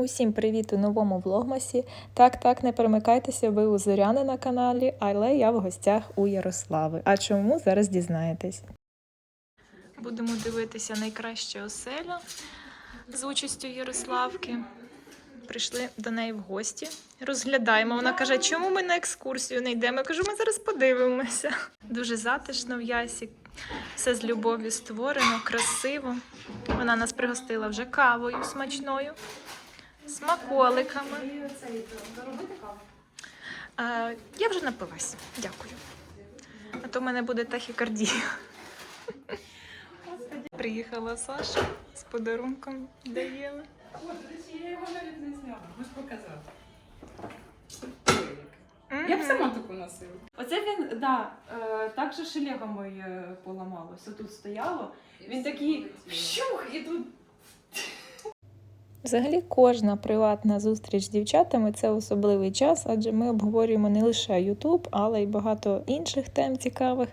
Усім привіт у новому влогмасі. Так, так, не перемикайтеся, ви у Зоряни на каналі, але я в гостях у Ярослави. А чому зараз дізнаєтесь? Будемо дивитися найкраще оселя з участю Ярославки. Прийшли до неї в гості, розглядаємо. Вона каже, чому ми на екскурсію не йдемо? Я кажу, ми зараз подивимося. Дуже затишно в ясі, все з любов'ю створено, красиво. Вона нас пригостила вже кавою смачною, смаколиками. Е, я вже напилась, дякую. А то в мене буде тахікардія. Приїхала Саша з подарунком даєли. Я його навіть не зняла, можеш показати. Я б сама таку носила. Оце він, да, е, так же шелега моє поламалося. Тут стояло. Він такий вщух і тут. Взагалі, кожна приватна зустріч з дівчатами це особливий час, адже ми обговорюємо не лише YouTube, але й багато інших тем цікавих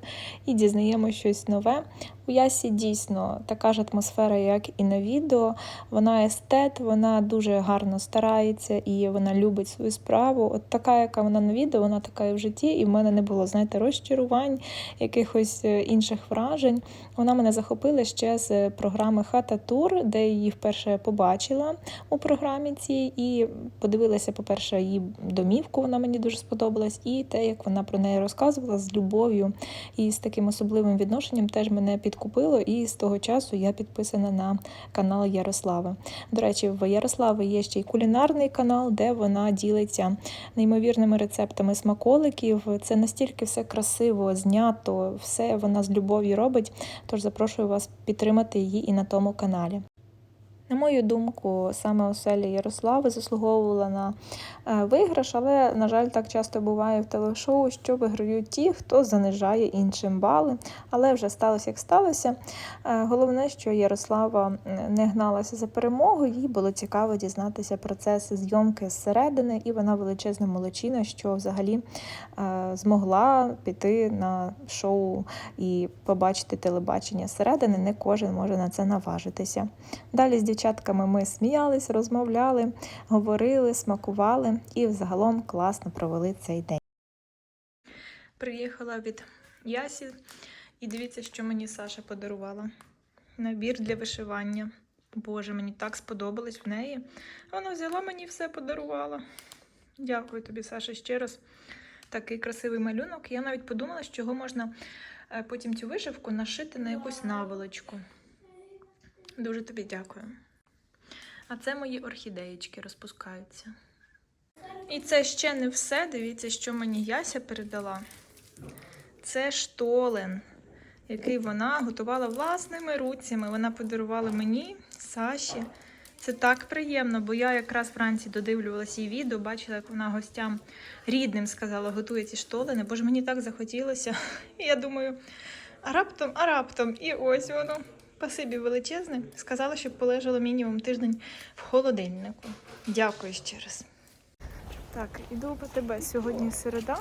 і дізнаємо щось нове. У Ясі дійсно така ж атмосфера, як і на відео. Вона естет, вона дуже гарно старається і вона любить свою справу. От така, яка вона на відео, вона така і в житті, і в мене не було, знаєте, розчарувань, якихось е, інших вражень. Вона мене захопила ще з програми Хата Тур, де її вперше побачила у програмі цій, і подивилася, по-перше, її домівку, вона мені дуже сподобалась, і те, як вона про неї розказувала з любов'ю і з таким особливим відношенням, теж мене підкупило. І з того часу я підписана на канал Ярослави. До речі, в Ярослави є ще й кулінарний канал, де вона ділиться неймовірними рецептами смаколиків. Це настільки все красиво, знято, все вона з любов'ю робить. Тож запрошую вас підтримати її і на тому каналі. На мою думку, саме оселя Ярослави заслуговувала на е, виграш, але, на жаль, так часто буває в телешоу, що виграють ті, хто занижає іншим бали. Але вже сталося, як сталося. Е, Головне, що Ярослава не гналася за перемогою, їй було цікаво дізнатися процес зйомки зсередини, і вона величезна молодчина, що взагалі е, змогла піти на шоу і побачити телебачення зсередини. Не кожен може на це наважитися. Далі з дівчатками ми сміялись, розмовляли, говорили, смакували і взагалом класно провели цей день. Приїхала від Ясі і дивіться, що мені Саша подарувала. Набір для вишивання. Боже, мені так сподобалось в неї. Вона взяла мені все подарувала. Дякую тобі, Саша, ще раз. Такий красивий малюнок. Я навіть подумала, що його можна е, потім цю вишивку нашити на якусь наволочку. Дуже тобі дякую. А це мої орхідеєчки розпускаються. І це ще не все. Дивіться, що мені Яся передала. Це штолен, який вона готувала власними руцями. Вона подарувала мені, Саші. Це так приємно, бо я якраз вранці додивлювалася її відео, бачила, як вона гостям рідним сказала, готує ці штолени, бо ж мені так захотілося. І я думаю, а раптом, а раптом, і ось воно. Спасибі величезне. Сказала, щоб полежало мінімум тиждень в холодильнику. Дякую ще раз. Так, іду по тебе. Сьогодні середа.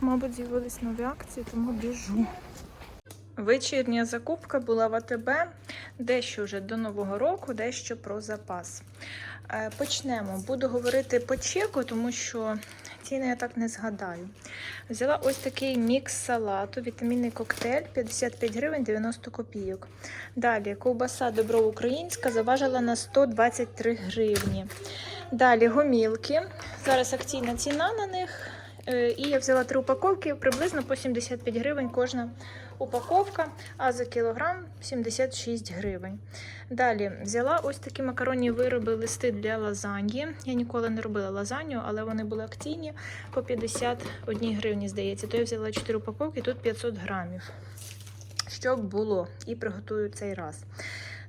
Мабуть, з'явились нові акції, тому біжу. Вечірня закупка була в АТБ, дещо вже до Нового року, дещо про запас. Е, Почнемо. Буду говорити по чеку, тому що ціни я так не згадаю. Взяла ось такий мікс салату, вітамінний коктейль 55 гривень 90 копійок. Далі ковбаса добро українська заважила на 123 гривні. Далі гомілки. Зараз акційна ціна на них. Е, І я взяла три упаковки, приблизно по 75 гривень кожна упаковка, а за кілограм 76 гривень. Далі взяла ось такі макаронні вироби, листи для лазаньї. Я ніколи не робила лазанью, але вони були акційні по 51 гривні, здається. То я взяла 4 упаковки, тут 500 грамів. Щоб було, і приготую цей раз.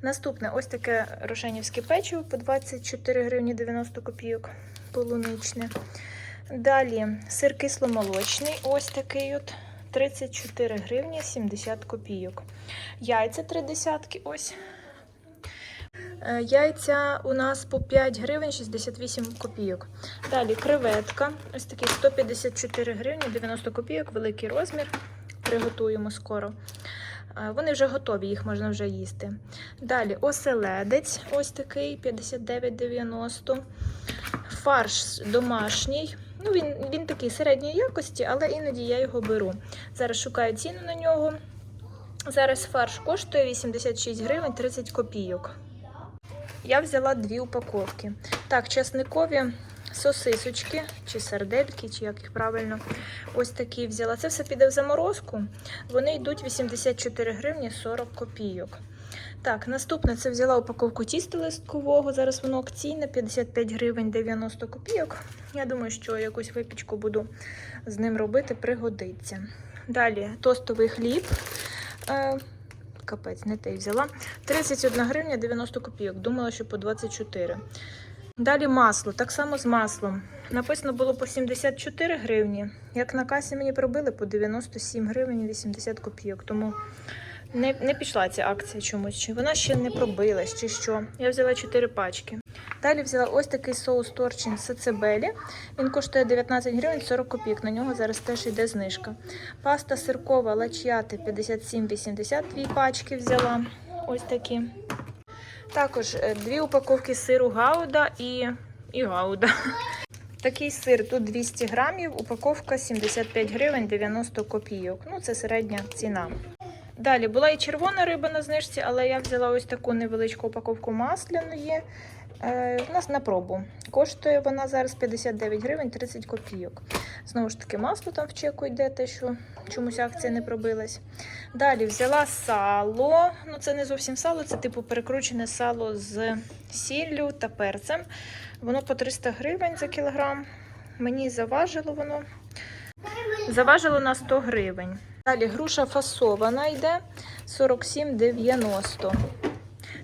Наступне ось таке рошенівське печиво по 24 гривні 90 копійок полуничне. Далі сир кисломолочний, ось такий от 34 гривні 70 копійок. Яйця три десятки, ось. Е, Яйця у нас по 5 гривень 68 копійок. Далі креветка, ось такий 154 гривні 90 копійок, великий розмір. Приготуємо скоро. Е, Вони вже готові, їх можна вже їсти. Далі оселедець, ось такий 59,90. Фарш домашній. Ну, він, він такий середньої якості, але іноді я його беру. Зараз шукаю ціну на нього. Зараз фарш коштує 86 гривень 30 копійок. Я взяла дві упаковки. Так, часникові сосисочки, чи сардельки, чи як їх правильно. Ось такі взяла. Це все піде в заморозку. Вони йдуть 84 гривні 40 копійок. Так, наступне це взяла упаковку тіста листкового. Зараз воно акційне 55 гривень 90 копійок. Я думаю, що якусь випічку буду з ним робити, пригодиться. Далі тостовий хліб. Е, капець, не те взяла. 31 гривня 90 копійок. Думала, що по 24. Далі масло, так само з маслом. Написано було по 74 гривні. Як на касі мені пробили по 97 гривень 80 копійок. Тому не, не пішла ця акція чомусь. Чи вона ще не пробилась, чи що. Я взяла 4 пачки. Далі взяла ось такий соус торчин сацебелі. Він коштує 19 гривень 40 копійок. На нього зараз теж йде знижка. Паста сиркова лачіати 57,80 дві пачки взяла. Ось такі. Також е, дві упаковки сиру гауда і, і гауда. Такий сир тут 200 грамів, упаковка 75 гривень 90 копійок. Ну, це середня ціна. Далі була і червона риба на знижці, але я взяла ось таку невеличку упаковку масляної. Е, у нас на пробу. Коштує вона зараз 59 гривень 30 копійок. Знову ж таки, масло там в чеку йде, те, що чомусь акція не пробилась. Далі взяла сало. Ну, це не зовсім сало, це типу перекручене сало з сіллю та перцем. Воно по 300 гривень за кілограм. Мені заважило воно. Заважило на 100 гривень. Далі груша фасована йде 47,90.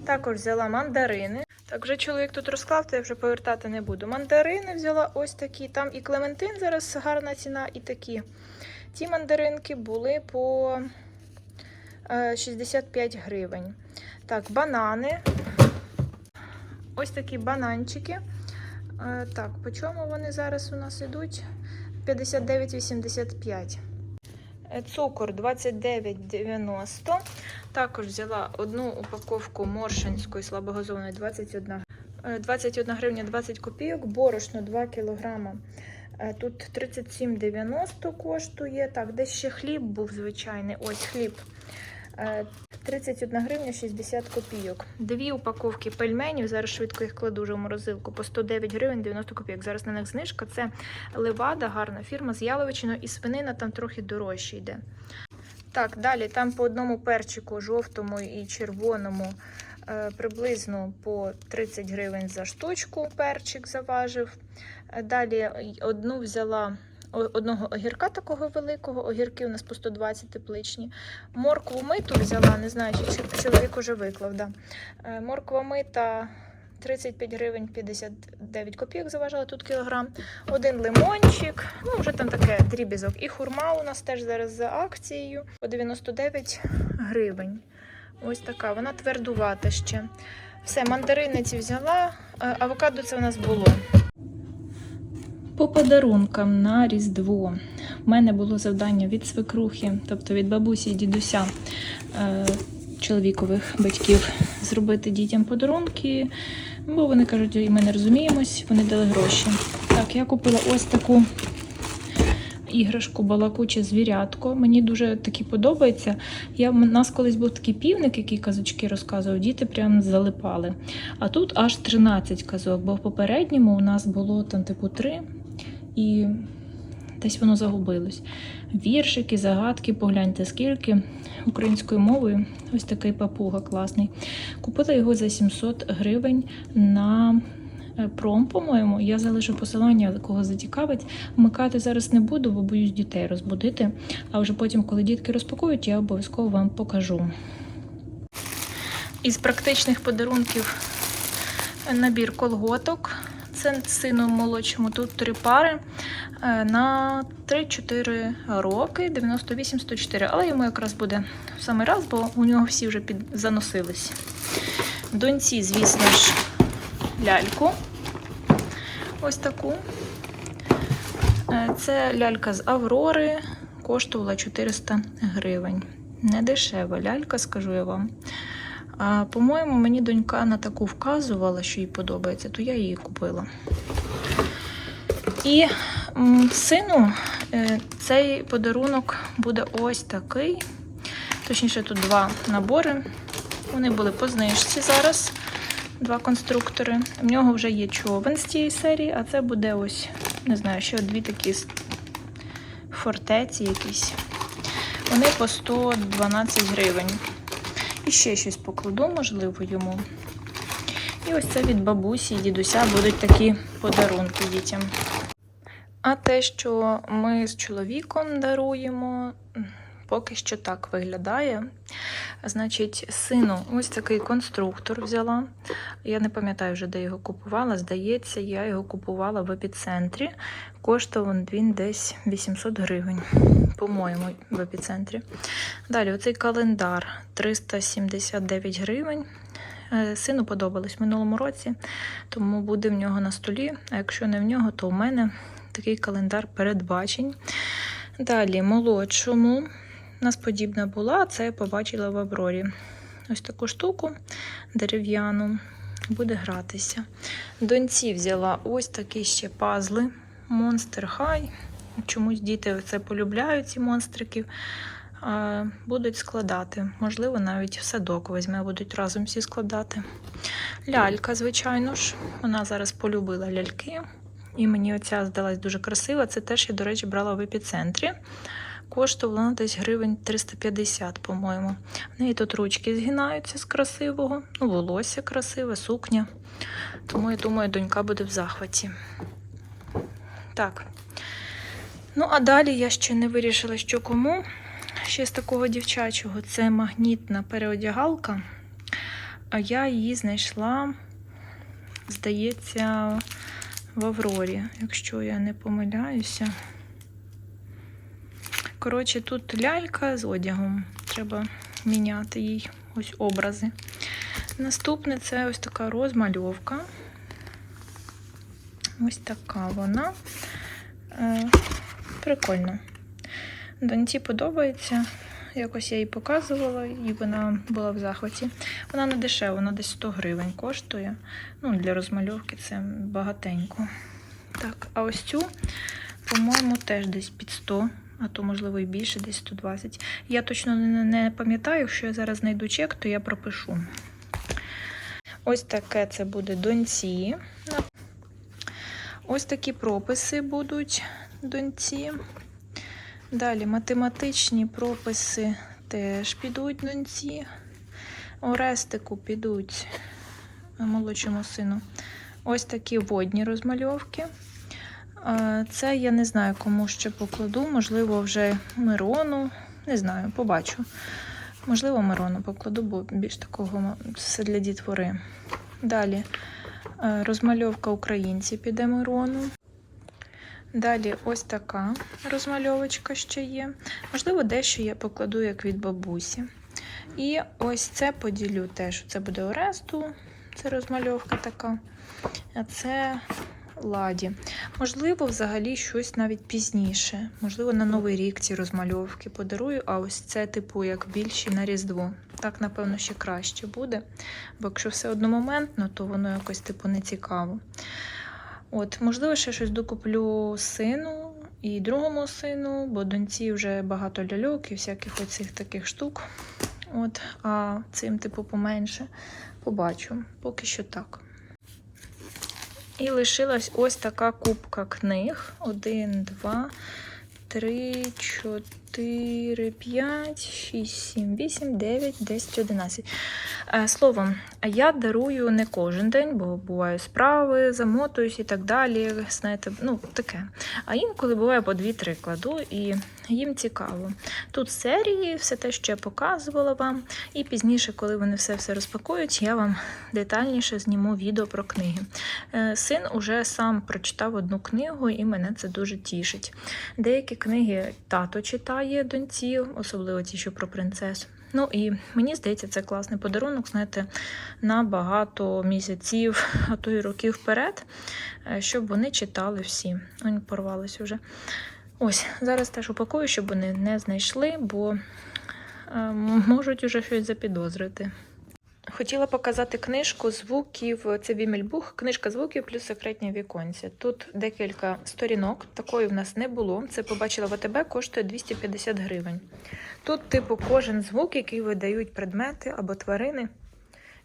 Також взяла мандарини. Так, вже чоловік тут розклав, то я вже повертати не буду. Мандарини взяла ось такі. Там і клементин зараз гарна ціна, і такі. Ті мандаринки були по е, 65 гривень. Так, банани. Ось такі бананчики. Е, Так, по чому вони зараз у нас йдуть? 59,85. Е, Цукор 29,90. Також взяла одну упаковку моршинської слабогазованої 21, е, 21 гривня 20 копійок, борошно 2 кілограма. Е, Тут 37,90 коштує. Так, десь ще хліб був звичайний. Ось хліб. Е, 31 гривня 60 копійок. Дві упаковки пельменів. Зараз швидко їх кладу вже в морозилку по 109 гривень 90 копійок. Зараз на них знижка. Це левада, гарна фірма з яловичиною і свинина там трохи дорожче йде. Так, далі там по одному перчику, жовтому і червоному, е, приблизно по 30 гривень за штучку перчик заважив. Е, Далі одну взяла одного огірка такого великого, огірки у нас по 120 тепличні. Моркву миту взяла, не знаю, чи чоловік уже виклав. Да. Е, Морква мита 35 гривень 59 копійок заважала тут кілограм. Один лимончик, ну вже там таке дрібізок. І хурма у нас теж зараз за акцією по 99 гривень. Ось така, вона твердувата ще. Все, мандарини ці взяла, е, авокадо це у нас було. По подарункам на Різдво. У мене було завдання від свекрухи, тобто від бабусі і дідуся е, чоловікових батьків, зробити дітям подарунки, бо вони кажуть, і ми не розуміємось, вони дали гроші. Так, я купила ось таку іграшку балакуче звірятко. Мені дуже такі подобається. Я, у нас колись був такий півник, який казочки розказував, діти прям залипали. А тут аж 13 казок, бо в попередньому у нас було там типу 3 і десь воно загубилось. Віршики, загадки, погляньте скільки українською мовою. Ось такий папуга класний. Купила його за 700 гривень на е, пром, по-моєму. Я залишу посилання, кого зацікавить. Вмикати зараз не буду, бо боюсь дітей розбудити. А вже потім, коли дітки розпакують, я обов'язково вам покажу. Із практичних подарунків набір колготок. Це сину молодшому. Тут три пари е, на 3-4 роки, 98-104. Але йому якраз буде в самий раз, бо у нього всі вже під... заносились. Доньці, звісно ж, ляльку. Ось таку. Е, Це лялька з Аврори, коштувала 400 гривень. Не дешева лялька, скажу я вам. А, по-моєму, мені донька на таку вказувала, що їй подобається, то я її купила. І сину е, цей подарунок буде ось такий. Точніше, тут два набори. Вони були по знижці зараз. Два конструктори. В нього вже є човен з цієї серії, а це буде ось, не знаю, ще дві такі фортеці якісь. Вони по 112 гривень. І ще щось покладу, можливо, йому. І ось це від бабусі і дідуся будуть такі подарунки дітям. А те, що ми з чоловіком даруємо, поки що так виглядає. Значить, сину, ось такий конструктор взяла. Я не пам'ятаю вже, де його купувала. Здається, я його купувала в епіцентрі. Коштував він десь 800 гривень, по-моєму, в епіцентрі. Далі, оцей календар 379 гривень. Е, Сину подобалось в минулому році, тому буде в нього на столі. А якщо не в нього, то в мене такий календар передбачень. Далі, молодшому. У нас подібна була, це я побачила в Аврорі. Ось таку штуку дерев'яну. Буде гратися. Доньці взяла ось такі ще пазли. Monster High. Чомусь діти це полюбляють, ці монстриків. Будуть складати. Можливо, навіть в садок візьме, будуть разом всі складати. Лялька, звичайно ж. Вона зараз полюбила ляльки. І мені оця здалась дуже красива. Це теж я, до речі, брала в епіцентрі. Коштувала вона десь гривень 350, по-моєму. В неї тут ручки згинаються з красивого, ну, волосся красиве, сукня. Тому я думаю, донька буде в захваті. Так. Ну, а далі я ще не вирішила, що кому. Ще з такого дівчачого це магнітна переодягалка. А я її знайшла, здається, в Аврорі, якщо я не помиляюся. Коротше, тут лялька з одягом. Треба міняти їй ось образи. Наступне це ось така розмальовка. Ось така вона. Е, прикольно. Доньці подобається. Якось я їй показувала, і вона була в захваті. Вона не дешева, вона десь 100 гривень коштує. Ну, для розмальовки це багатенько. Так, а ось цю, по-моєму, теж десь під 100, а то, можливо, і більше, десь 120. Я точно не, пам'ятаю, якщо я зараз знайду чек, то я пропишу. Ось таке це буде доньці. Ось такі прописи будуть доньці. Далі математичні прописи теж підуть доньці. Орестику підуть молодшому сину. Ось такі водні розмальовки. Це я не знаю, кому ще покладу. Можливо, вже Мирону. Не знаю, побачу. Можливо, Мирону покладу, бо більш такого все для дітвори. Далі е, розмальовка українці піде Мирону. Далі ось така розмальовочка ще є. Можливо, дещо я покладу як від бабусі. І ось це поділю теж. Це буде Оресту, це розмальовка така. А це ладі. Можливо, взагалі щось навіть пізніше. Можливо, на Новий рік ці розмальовки подарую, а ось це, типу, як більші на Різдво. Так, напевно, ще краще буде. Бо якщо все одномоментно, то воно якось типу не цікаво. От, можливо, ще щось докуплю сину і другому сину, бо доньці вже багато ляльок і всяких оцих таких штук. От, а цим, типу, поменше. Побачу. Поки що так. І лишилась ось така купка книг. Один, два, три, чотири, п'ять, шість, сім, вісім, дев'ять, десять, одинадцять. Е, Словом, я дарую не кожен день, бо бувають справи, замотуюсь і так далі. Знаєте, ну таке. А інколи буває по дві-три кладу, і їм цікаво. Тут серії, все те, що я показувала вам. І пізніше, коли вони все все розпакують, я вам детальніше зніму відео про книги. Е, Син уже сам прочитав одну книгу, і мене це дуже тішить. Деякі книги тато читає доньці, особливо ті, що про принцесу. Ну і мені здається, це класний подарунок, знаєте, на багато місяців, а то й років вперед, е, щоб вони читали всі. Вони порвалися вже. Ось, зараз теж упакую, щоб вони не знайшли, бо е, можуть уже щось запідозрити. Хотіла показати книжку звуків. Це Вімельбух, книжка звуків плюс секретні віконці. Тут декілька сторінок, такої в нас не було. Це побачила в АТБ, коштує 250 гривень. Тут, типу, кожен звук, який видають предмети або тварини.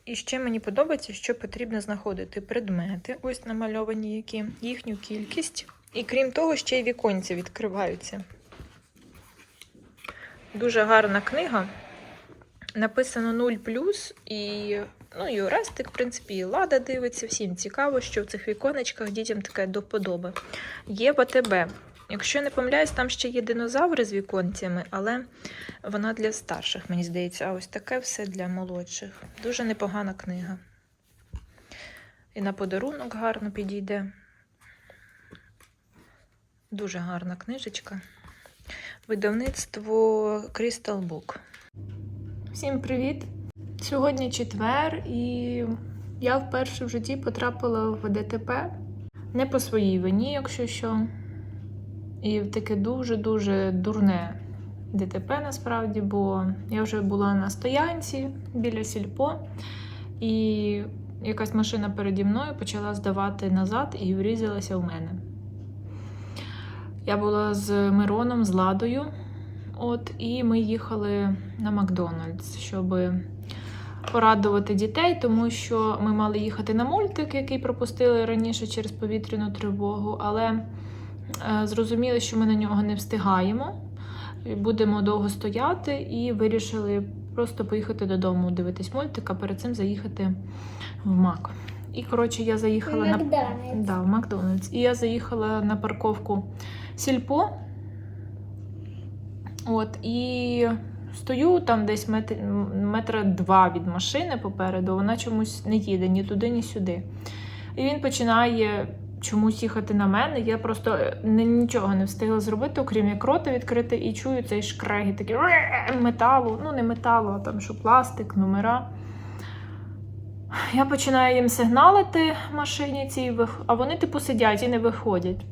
І ще мені подобається, що потрібно знаходити предмети, ось намальовані які, їхню кількість. І крім того, ще й віконці відкриваються. Дуже гарна книга. Написано 0 і, ну, і Орестик, в принципі, і Лада дивиться. Всім цікаво, що в цих віконечках дітям таке до вподоби. Є в АТБ. Якщо не помиляюсь, там ще є динозаври з віконцями, але вона для старших, мені здається. А ось таке все для молодших. Дуже непогана книга. І на подарунок гарно підійде. Дуже гарна книжечка. Видавництво Crystal Book. Всім привіт! Сьогодні четвер, і я вперше в житті потрапила в ДТП. Не по своїй вині, якщо що. І в таке дуже-дуже дурне ДТП насправді, бо я вже була на стоянці біля сільпо, і якась машина переді мною почала здавати назад і врізалася в мене. Я була з Мироном, з Ладою. От, і ми їхали на Макдональдс, щоб порадувати дітей, тому що ми мали їхати на мультик, який пропустили раніше через повітряну тривогу, але е, зрозуміли, що ми на нього не встигаємо. Будемо довго стояти і вирішили просто поїхати додому, дивитись мультик, а перед цим заїхати в Мак. І коротше, я заїхала на Макдональдс. Да, в Макдональдс. І я заїхала на парковку Сільпо. От, і стою там десь метр, метра два від машини попереду, вона чомусь не їде ні туди, ні сюди. І він починає чомусь їхати на мене. Я просто е, нічого не встигла зробити, окрім як рота відкрити, і чую цей шкрегіт такий металу. Ну, не металу, а там що пластик, номера. Я починаю їм сигналити машині цій, а вони типу сидять і не виходять.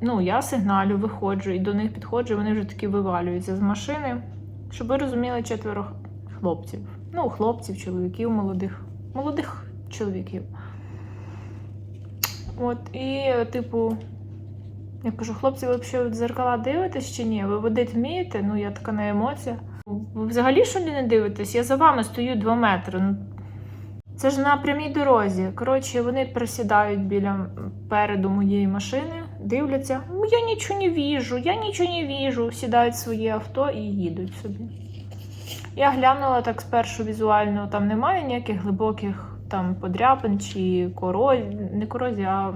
Ну, я сигналю, виходжу і до них підходжу, вони вже такі вивалюються з машини. Щоб ви розуміли, четверо хлопців. Ну, хлопців, чоловіків, молодих, молодих чоловіків. От, і, типу, я кажу, хлопці, ви взагалі в дзеркала дивитесь чи ні? Ви водити вмієте? Ну, я така на емоціях. Ви взагалі що не дивитесь? Я за вами стою 2 метри. Ну, це ж на прямій дорозі. Коротше, вони присідають біля переду моєї машини, дивляться. «Ну, Я нічого не віжу, я нічого не віжу. Сідають в своє авто і їдуть собі. Я глянула так спершу візуально, там немає ніяких глибоких там подряпин чи корозі, не корозі, а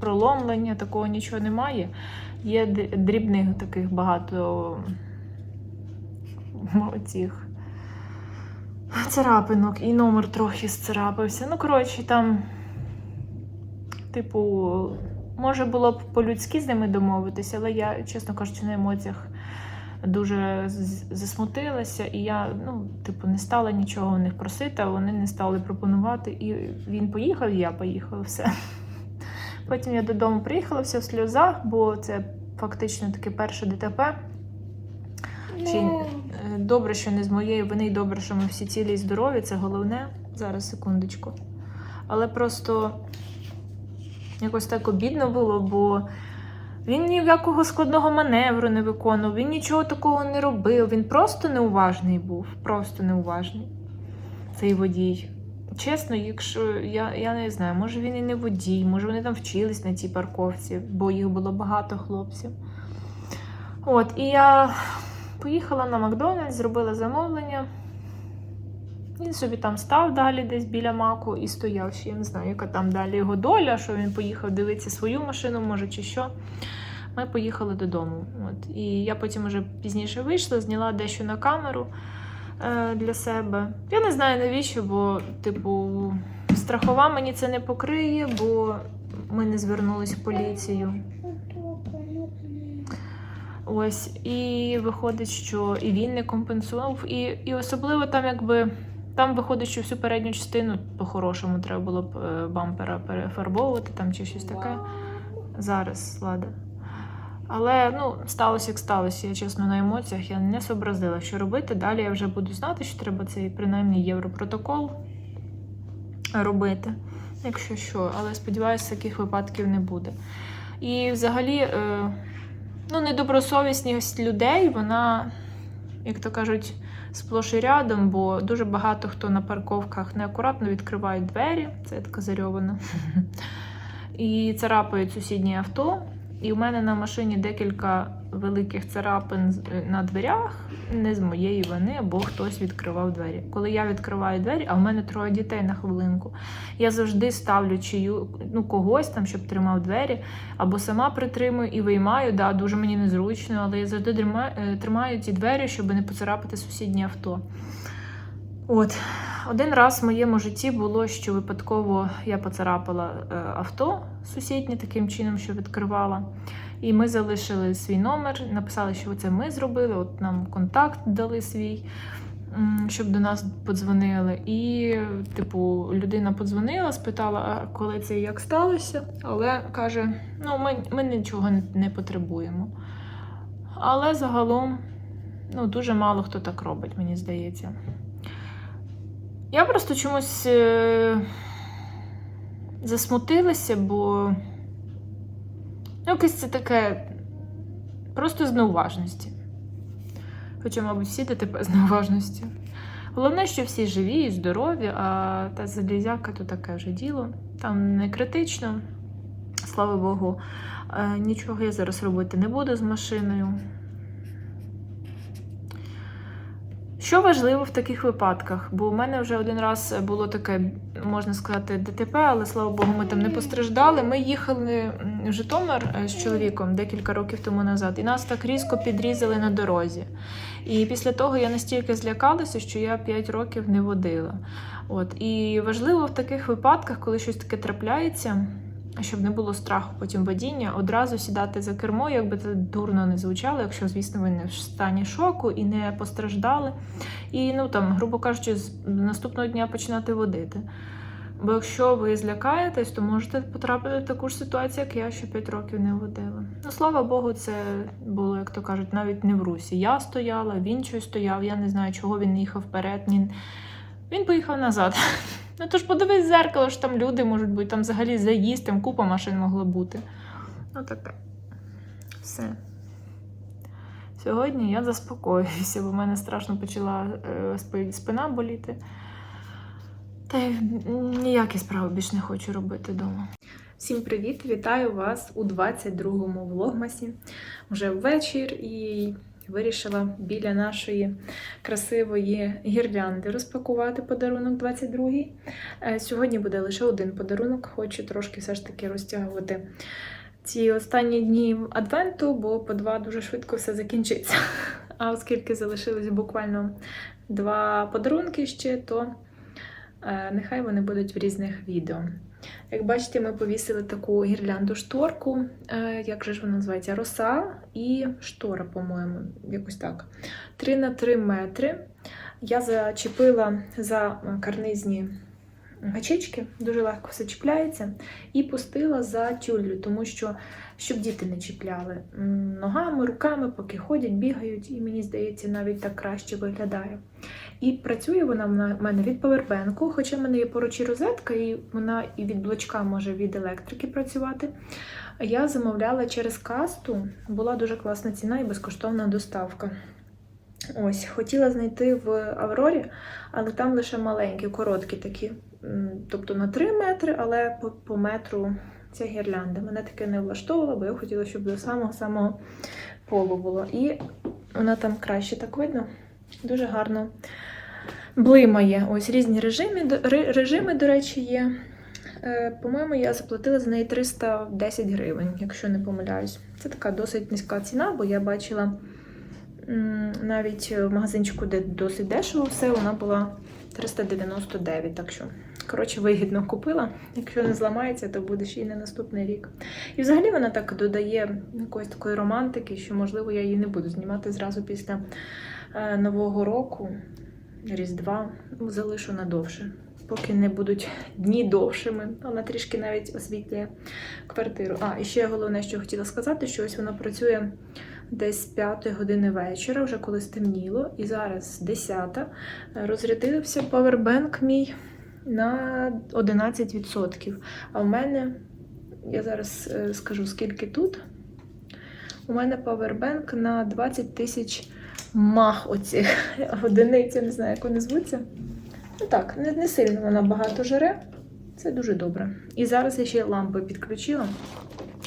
проломлення, такого нічого немає. Є дрібних таких багато цих царапинок, і номер трохи зцарапався. Ну, коротше, там, типу, може було б по-людськи з ними домовитися, але я, чесно кажучи, на емоціях дуже засмутилася, і я, ну, типу, не стала нічого у них просити, а вони не стали пропонувати. І він поїхав, і я поїхала, все. Потім я додому приїхала, вся в сльозах, бо це фактично таке перше ДТП. Чи Ну, добре, що не з моєї вини, і добре, що ми всі цілі і здорові, це головне. Зараз секундочку. Але просто якось так обідно було, бо він ні в якого складного маневру не виконував, він нічого такого не робив. Він просто неуважний був. Просто неуважний. Цей водій. Чесно, якщо я, я не знаю, може він і не водій, може вони там вчились на цій парковці, бо їх було багато хлопців. От, і я Поїхала на Макдональдс, зробила замовлення. Він собі там став далі десь біля маку і стояв. Ще я не знаю, яка там далі його доля, що він поїхав дивитися свою машину, може, чи що. Ми поїхали додому. От. І я потім вже пізніше вийшла, зняла дещо на камеру е, для себе. Я не знаю навіщо, бо, типу, страхова мені це не покриє, бо ми не звернулись в поліцію. Ось, і виходить, що і він не компенсував, і, і особливо там, якби там виходить, що всю передню частину по-хорошому треба було б е, бампера перефарбовувати там чи щось таке. Зараз, лада. Але ну, сталося як сталося. Я чесно на емоціях я не зобразила, що робити. Далі я вже буду знати, що треба цей принаймні європротокол робити, якщо що. Але сподіваюся, таких випадків не буде. І взагалі, е, ну, недобросовісність людей, вона, як то кажуть, сплош і рядом, бо дуже багато хто на парковках неакуратно відкривають двері, це я така зарьована, і царапають сусіднє авто. І у мене на машині декілька великих царапин е, на дверях, не з моєї вини, або хтось відкривав двері. Коли я відкриваю двері, а в мене троє дітей на хвилинку, я завжди ставлю чию, ну, когось там, щоб тримав двері, або сама притримую і виймаю. Да, дуже мені незручно, але я завжди тримаю, е, ці двері, щоб не поцарапати сусіднє авто. От, один раз в моєму житті було, що випадково я поцарапала е, авто сусіднє таким чином, що відкривала. І ми залишили свій номер, написали, що це ми зробили, от нам контакт дали свій, щоб до нас подзвонили. І, типу, людина подзвонила, спитала, а коли це і як сталося, але каже: ну, ми, ми нічого не, не потребуємо. Але загалом ну, дуже мало хто так робить, мені здається. Я просто чомусь е- засмутилася, бо ну, якесь це таке просто з неуважності. Хоча, мабуть, всі ДТП з неуважності. Головне, що всі живі і здорові, а та залізяка то таке вже діло. Там не критично, слава Богу. Е, Нічого я зараз робити не буду з машиною. Що важливо в таких випадках? Бо у мене вже один раз було таке, можна сказати, ДТП, але слава Богу, ми там не постраждали. Ми їхали в Житомир е, з чоловіком декілька років тому назад, і нас так різко підрізали на дорозі. І після того я настільки злякалася, що я 5 років не водила. От і важливо в таких випадках, коли щось таке трапляється, щоб не було страху потім водіння, одразу сідати за кермо, якби це дурно не звучало, якщо, звісно, ви не в стані шоку і не постраждали. І, ну там, грубо кажучи, з наступного дня починати водити. Бо якщо ви злякаєтесь, то можете потрапити в таку ж ситуацію, як я, що 5 років не водила. Ну, слава Богу, це було, як то кажуть, навіть не в русі. Я стояла, він щось стояв, я не знаю, чого він їхав вперед. Він поїхав назад. Ну то ж подивись в зеркало, що там люди можуть бути, там взагалі заїзд, там купа машин могло бути. Ну таке. Все. Сьогодні я заспокоююся, бо в мене страшно почала е, спина боліти. Та й ніякі справи більше не хочу робити вдома. Всім привіт! Вітаю вас у 22-му влогмасі. Вже вечір і вирішила біля нашої красивої гірлянди розпакувати подарунок 22-й. Е, Сьогодні буде лише один подарунок. Хочу трошки все ж таки розтягувати ці останні дні адвенту, бо по два дуже швидко все закінчиться. А оскільки залишилось буквально два подарунки ще, то е, нехай вони будуть в різних відео. Як бачите, ми повісили таку гірлянду шторку, е, як же ж вона називається? Роса і штора, по-моєму, якось так. 3 на 3 метри. Я зачепила за карнизні гачечки, дуже легко все чіпляється, і пустила за тюллю, тому що щоб діти не чіпляли ногами, руками, поки ходять, бігають, і мені здається, навіть так краще виглядає. І працює вона в мене від повербенку, хоча в мене є поруч і розетка, і вона і від блочка може від електрики працювати. Я замовляла через касту, була дуже класна ціна і безкоштовна доставка. Ось, хотіла знайти в Аврорі, але там лише маленькі, короткі такі. Тобто на 3 метри, але по, по метру ця гірлянда. Мене таке не влаштовувало, бо я хотіла, щоб до самого-самого полу було. І вона там краще так видно. Дуже гарно блимає. Ось різні режими, режими, до речі, є. Е, По-моєму, я заплатила за неї 310 гривень, якщо не помиляюсь. Це така досить низька ціна, бо я бачила навіть в магазинчику, де досить дешево все, вона була 399. Так що, коротше, вигідно купила. Якщо не зламається, то буде ще й не наступний рік. І взагалі вона так додає якоїсь такої романтики, що, можливо, я її не буду знімати зразу після е, Нового року, Різдва. Ну, Залишу надовше. поки не будуть дні довшими. Вона трішки навіть освітлює квартиру. А, і ще головне, що хотіла сказати, що ось вона працює десь з 5 години вечора, вже коли стемніло, і зараз 10. Розрядився павербенк мій на 11%. А в мене, я зараз е, скажу, скільки тут. У мене павербенк на 20 тисяч мах оцих одиниць, я не знаю, як вони звуться. Ну так, не, не сильно вона багато жере. Це дуже добре. І зараз я ще лампи підключила.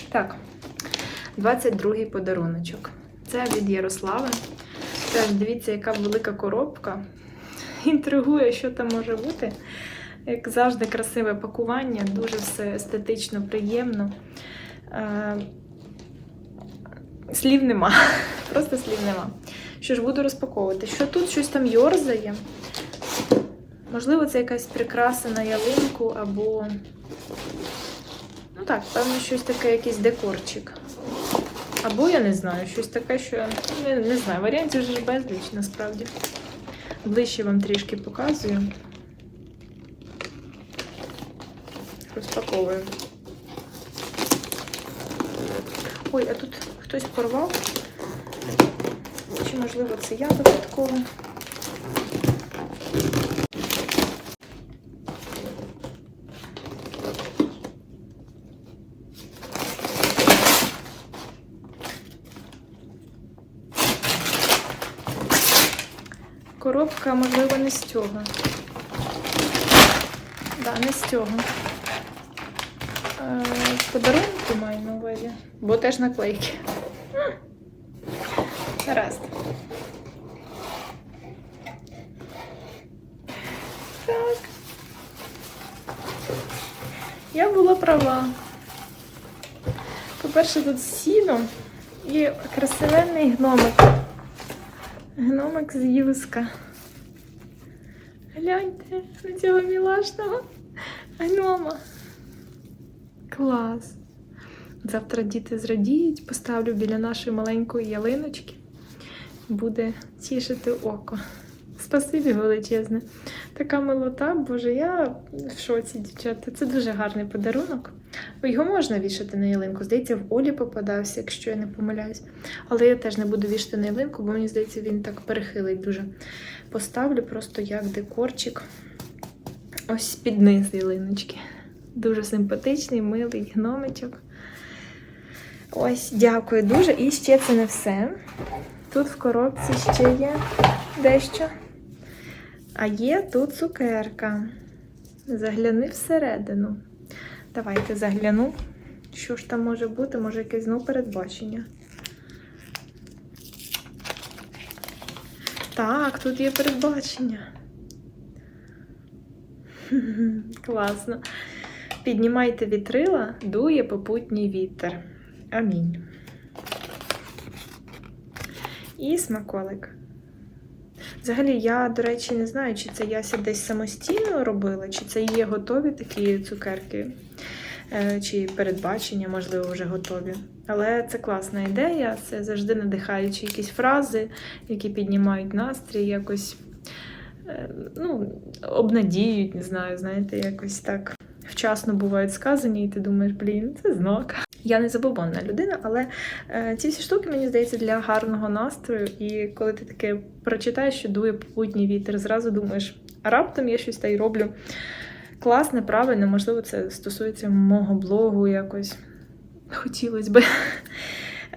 Так, 22-й подаруночок. Це від Ярослави. Теж дивіться, яка велика коробка. Інтригує, що там може бути. Як завжди, красиве пакування, дуже все естетично, приємно. Е, Слів нема. Просто слів нема. Що ж, буду розпаковувати. Що тут щось там йорзає? Можливо, це якась прикраса на ялинку або. Ну так, певно, щось таке, якийсь декорчик. Або я не знаю, щось таке, що не, не знаю. Варіантів вже безліч насправді. Ближче вам трішки показую. Розпаковую. Ой, а тут хтось порвав. Чи можливо це я випадково? Коробка, можливо, не з цього. Да, не з. Е, Подарунки маю на увазі. Бо теж наклейки. Гаразд. Так. Я була права. По-перше, тут сіно і красивенний гномик. Гномик з юска. Гляньте на цього мілашного гнома. Клас. Завтра діти зрадіють, поставлю біля нашої маленької ялиночки. Буде тішити око. Спасибі величезне. Така милота, боже, я в шоці, дівчата. Це дуже гарний подарунок. Його можна вішати на ялинку. Здається, в Олі попадався, якщо я не помиляюсь. Але я теж не буду вішати на ялинку, бо мені здається, він так перехилить дуже. Поставлю просто як декорчик. Ось під низ ялиночки. Дуже симпатичний, милий гномичок. Ось, дякую дуже. І ще це не все. Тут в коробці ще є дещо. А є тут цукерка. Загляни всередину. Давайте загляну. Що ж там може бути? Може якесь знову передбачення. Так, тут є передбачення. Класно. Піднімайте вітрила, дує попутній вітер. Амінь. І смаколик. Взагалі, я, до речі, не знаю, чи це Яся десь самостійно робила, чи це є готові такі цукерки, е, чи передбачення, можливо, вже готові. Але це класна ідея, це завжди надихаючі якісь фрази, які піднімають настрій, якось е, ну, обнадіють, не знаю, знаєте, якось так вчасно бувають сказані, і ти думаєш, блін, це знак. Я не забобонна людина, але е, ці всі штуки, мені здається, для гарного настрою. І коли ти таке прочитаєш, що дує попутній вітер, зразу думаєш, а раптом я щось та й роблю класне, правильно, можливо, це стосується мого блогу якось. Хотілося би.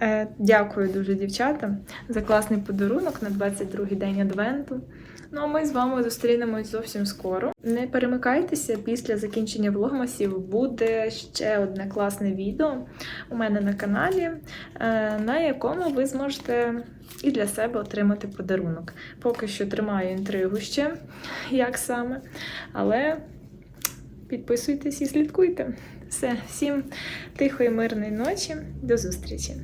Е, Дякую дуже, дівчата, за класний подарунок на 22-й день Адвенту. Ну а ми з вами зустрінемось зовсім скоро. Не перемикайтеся, після закінчення влогмасів буде ще одне класне відео у мене на каналі, е, на якому ви зможете і для себе отримати подарунок. Поки що тримаю інтригу ще, як саме. Але підписуйтесь і слідкуйте. Все, всім тихої, мирної ночі, до зустрічі!